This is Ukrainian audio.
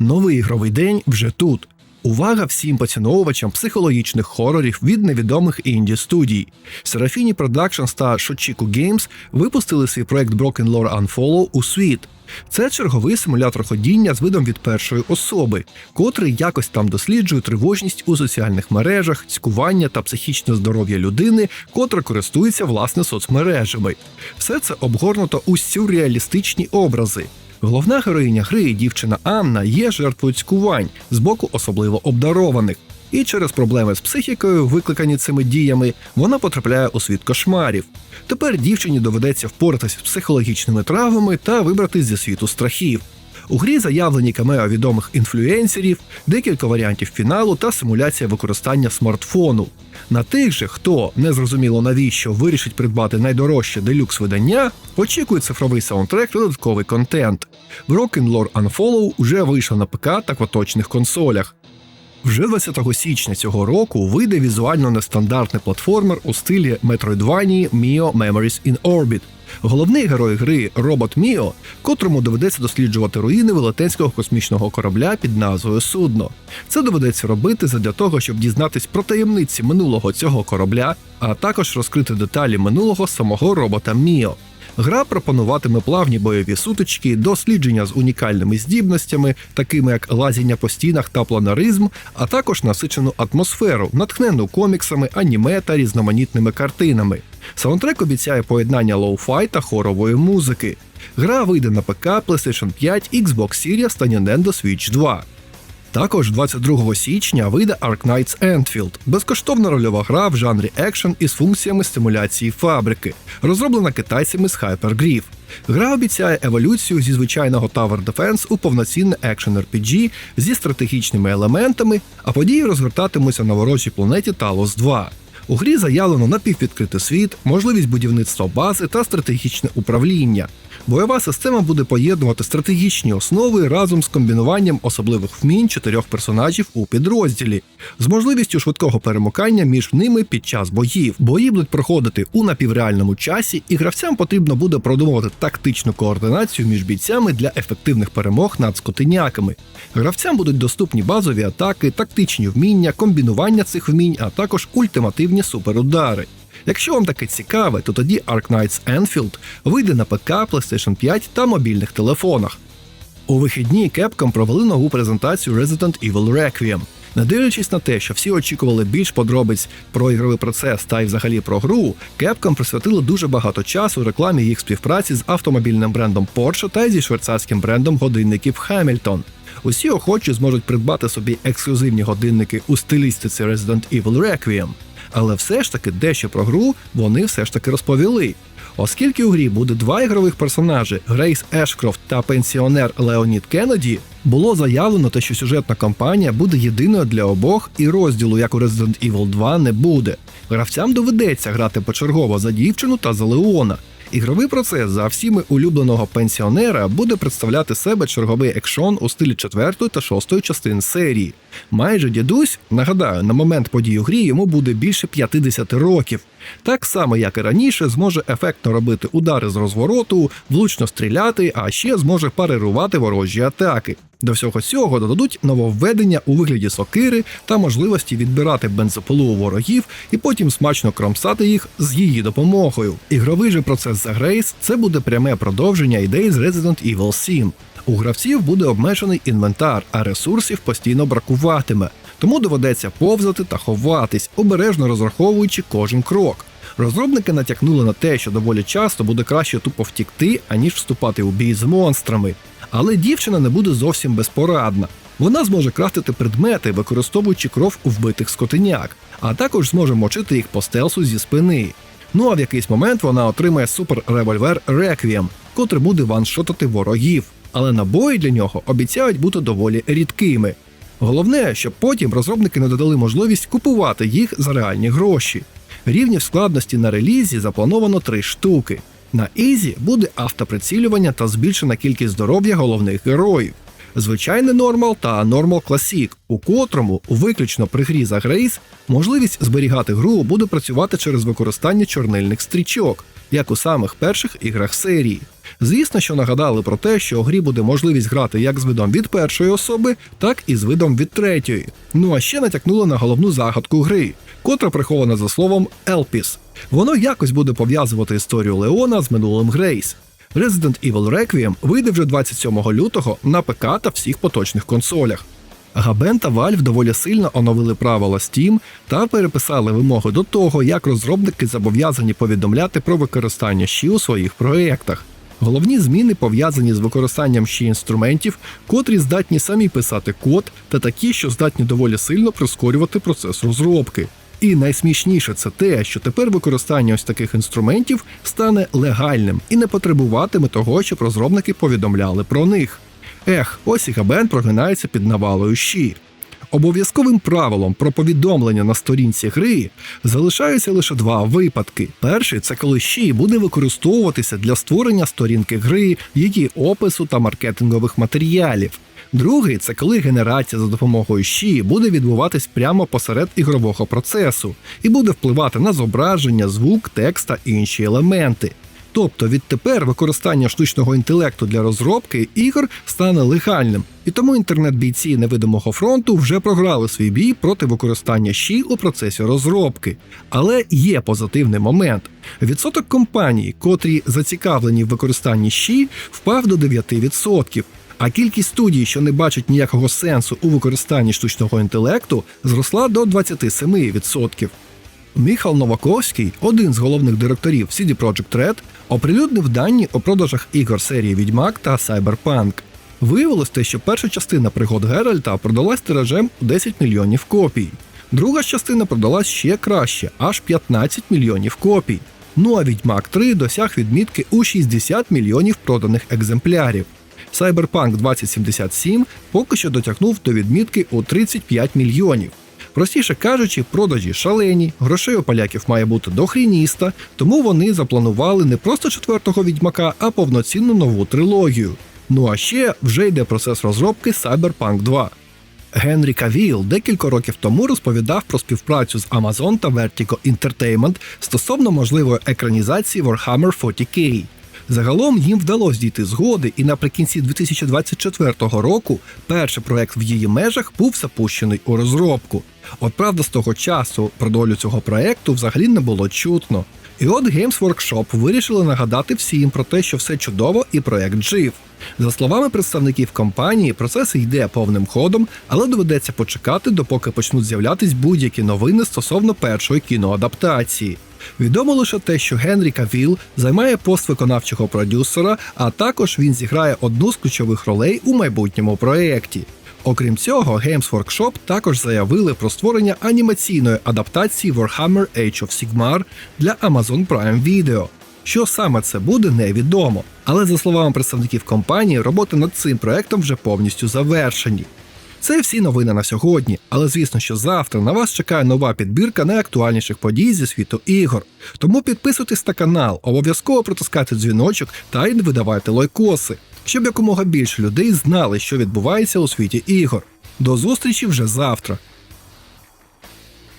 Новий ігровий день вже тут. Увага всім поціновувачам психологічних хорорів від невідомих інді студій. Серафіні Productions та Shochiku Games випустили свій проект Broken Lore Unfollow у світ. Це черговий симулятор ходіння з видом від першої особи, котрий якось там досліджує тривожність у соціальних мережах, цькування та психічне здоров'я людини, котра користується власне соцмережами. Все це обгорнуто у сюрреалістичні образи. Головна героїня гри, дівчина Анна, є жертвою цькувань з боку особливо обдарованих. І через проблеми з психікою, викликані цими діями, вона потрапляє у світ кошмарів. Тепер дівчині доведеться впоратися з психологічними травмами та вибратись зі світу страхів. У грі заявлені камео відомих інфлюенсерів, декілька варіантів фіналу та симуляція використання смартфону. На тих же, хто незрозуміло навіщо вирішить придбати найдорожче делюкс видання, очікує цифровий саундтрек та додатковий контент. Broken Lore Unfollow уже вийшов на ПК та поточних консолях. Вже 20 січня цього року вийде візуально нестандартний платформер у стилі Metroidvania Mio Memories in Orbit. Головний герой гри робот Міо, котрому доведеться досліджувати руїни велетенського космічного корабля під назвою Судно. Це доведеться робити задля того, щоб дізнатись про таємниці минулого цього корабля, а також розкрити деталі минулого самого робота Міо. Гра пропонуватиме плавні бойові сутички, дослідження з унікальними здібностями, такими як лазіння по стінах та планаризм, а також насичену атмосферу, натхнену коміксами, аніме та різноманітними картинами. Саундтрек обіцяє поєднання лоу-фай та хорової музики. Гра вийде на ПК, PlayStation 5, Xbox Series та Nintendo Switch 2. Також 22 січня вийде Ark Knights Endfield – безкоштовна рольова гра в жанрі екшен із функціями стимуляції фабрики, розроблена китайцями з Hypergriff. Гра обіцяє еволюцію зі звичайного Tower Defense у повноцінне екшен RPG зі стратегічними елементами, а події розгортатимуться на ворожій планеті Talos 2. У грі заявлено напіввідкритий світ, можливість будівництва бази та стратегічне управління. Бойова система буде поєднувати стратегічні основи разом з комбінуванням особливих вмінь чотирьох персонажів у підрозділі, з можливістю швидкого перемикання між ними під час боїв. Бої будуть проходити у напівреальному часі, і гравцям потрібно буде продумувати тактичну координацію між бійцями для ефективних перемог над скотиняками. Гравцям будуть доступні базові атаки, тактичні вміння, комбінування цих вмінь, а також ультимативні суперудари. Якщо вам таке цікаве, то тоді Ark Knights Enfield вийде на ПК, PlayStation 5 та мобільних телефонах. У вихідні Capcom провели нову презентацію Resident Evil Requiem. Не дивлячись на те, що всі очікували більш подробиць про ігровий процес та й взагалі про гру, Capcom присвятила дуже багато часу рекламі їх співпраці з автомобільним брендом Porsche та зі швейцарським брендом годинників Hamilton. Усі охочі зможуть придбати собі ексклюзивні годинники у стилістиці Resident Evil Requiem. Але все ж таки дещо про гру вони все ж таки розповіли. Оскільки у грі буде два ігрових персонажі Грейс Ешкрофт та пенсіонер Леонід Кеннеді, було заявлено те, що сюжетна кампанія буде єдиною для обох, і розділу, як у Resident Evil 2, не буде. Гравцям доведеться грати почергово за дівчину та за Леона. Ігровий процес за всіми улюбленого пенсіонера буде представляти себе черговий екшон у стилі четвертої та шостої частин серії. Майже дідусь, нагадаю, на момент подій у грі йому буде більше 50 років. Так само, як і раніше, зможе ефектно робити удари з розвороту, влучно стріляти, а ще зможе парирувати ворожі атаки. До всього цього додадуть нововведення у вигляді сокири та можливості відбирати бензопилу у ворогів і потім смачно кромсати їх з її допомогою. Ігровий же процес за Грейс це буде пряме продовження ідей з Resident Evil 7. У гравців буде обмежений інвентар, а ресурсів постійно бракуватиме, тому доведеться повзати та ховатись, обережно розраховуючи кожен крок. Розробники натякнули на те, що доволі часто буде краще тупо втікти, аніж вступати у бій з монстрами. Але дівчина не буде зовсім безпорадна. Вона зможе крафтити предмети, використовуючи кров у вбитих скотиняк, а також зможе мочити їх по стелсу зі спини. Ну а в якийсь момент вона отримає супер-револьвер Реквієм, котрий буде ваншотати ворогів, але набої для нього обіцяють бути доволі рідкими. Головне, щоб потім розробники не додали можливість купувати їх за реальні гроші. Рівнів складності на релізі заплановано три штуки. На Ізі буде автоприцілювання та збільшена кількість здоров'я головних героїв. Звичайний нормал та нормал класік, у котрому, виключно при грі за Грейс, можливість зберігати гру буде працювати через використання чорнильних стрічок. як у самих перших іграх серії. Звісно, що нагадали про те, що у грі буде можливість грати як з видом від першої особи, так і з видом від третьої. Ну а ще натякнули на головну загадку гри, котра прихована за словом Елпіс. Воно якось буде пов'язувати історію Леона з минулим Грейс. Resident Evil Requiem вийде вже 27 лютого на ПК та всіх поточних консолях. Габен та Valve доволі сильно оновили правила Steam та переписали вимоги до того, як розробники зобов'язані повідомляти про використання щі у своїх проєктах. Головні зміни пов'язані з використанням ще інструментів, котрі здатні самі писати код, та такі, що здатні доволі сильно прискорювати процес розробки. І найсмішніше це те, що тепер використання ось таких інструментів стане легальним і не потребуватиме того, щоб розробники повідомляли про них. Ех, ось і Габен прогинається під навалою щі. Обов'язковим правилом про повідомлення на сторінці гри залишаються лише два випадки. Перший це коли щі буде використовуватися для створення сторінки гри, її опису та маркетингових матеріалів. Другий це коли генерація за допомогою щі буде відбуватись прямо посеред ігрового процесу і буде впливати на зображення, звук, текст та інші елементи. Тобто відтепер використання штучного інтелекту для розробки ігор стане легальним, і тому інтернет-бійці невидимого фронту вже програли свій бій проти використання щі у процесі розробки. Але є позитивний момент. Відсоток компаній, котрі зацікавлені в використанні щі, впав до 9%. А кількість студій, що не бачать ніякого сенсу у використанні штучного інтелекту, зросла до 27%. Міхал Новаковський, один з головних директорів CD Projekt Red, оприлюднив дані у продажах ігор серії Відьмак та Cyberpunk. Виявилось те, що перша частина пригод Геральта продалась тиражем у 10 мільйонів копій. Друга частина продалась ще краще, аж 15 мільйонів копій. Ну а Відьмак 3 досяг відмітки у 60 мільйонів проданих екземплярів. Cyberpunk 2077 поки що дотягнув до відмітки у 35 мільйонів. Простіше кажучи, продажі шалені, грошей у поляків має бути дохрініста, тому вони запланували не просто четвертого відьмака, а повноцінну нову трилогію. Ну а ще вже йде процес розробки Cyberpunk 2. Генрі Кавіл декілька років тому розповідав про співпрацю з Amazon та Vertigo Entertainment стосовно можливої екранізації Warhammer 40K. Загалом їм вдалося дійти згоди, і наприкінці 2024 року перший проект в її межах був запущений у розробку. От правда, з того часу про долю цього проекту взагалі не було чутно. І от Games Workshop вирішили нагадати всім про те, що все чудово і проект жив. За словами представників компанії, процес йде повним ходом, але доведеться почекати, допоки почнуть з'являтись будь-які новини стосовно першої кіноадаптації. Відомо лише те, що Генрі Кавіл займає пост виконавчого продюсера, а також він зіграє одну з ключових ролей у майбутньому проєкті. Окрім цього, Games Workshop також заявили про створення анімаційної адаптації Warhammer Age of Sigmar для Amazon Prime Video. Що саме це буде, невідомо. Але за словами представників компанії, роботи над цим проектом вже повністю завершені. Це всі новини на сьогодні, але звісно, що завтра на вас чекає нова підбірка найактуальніших подій зі світу ігор. Тому підписуйтесь на канал, обов'язково протискайте дзвіночок та й не видавайте лайкоси, щоб якомога більше людей знали, що відбувається у світі ігор. До зустрічі вже завтра.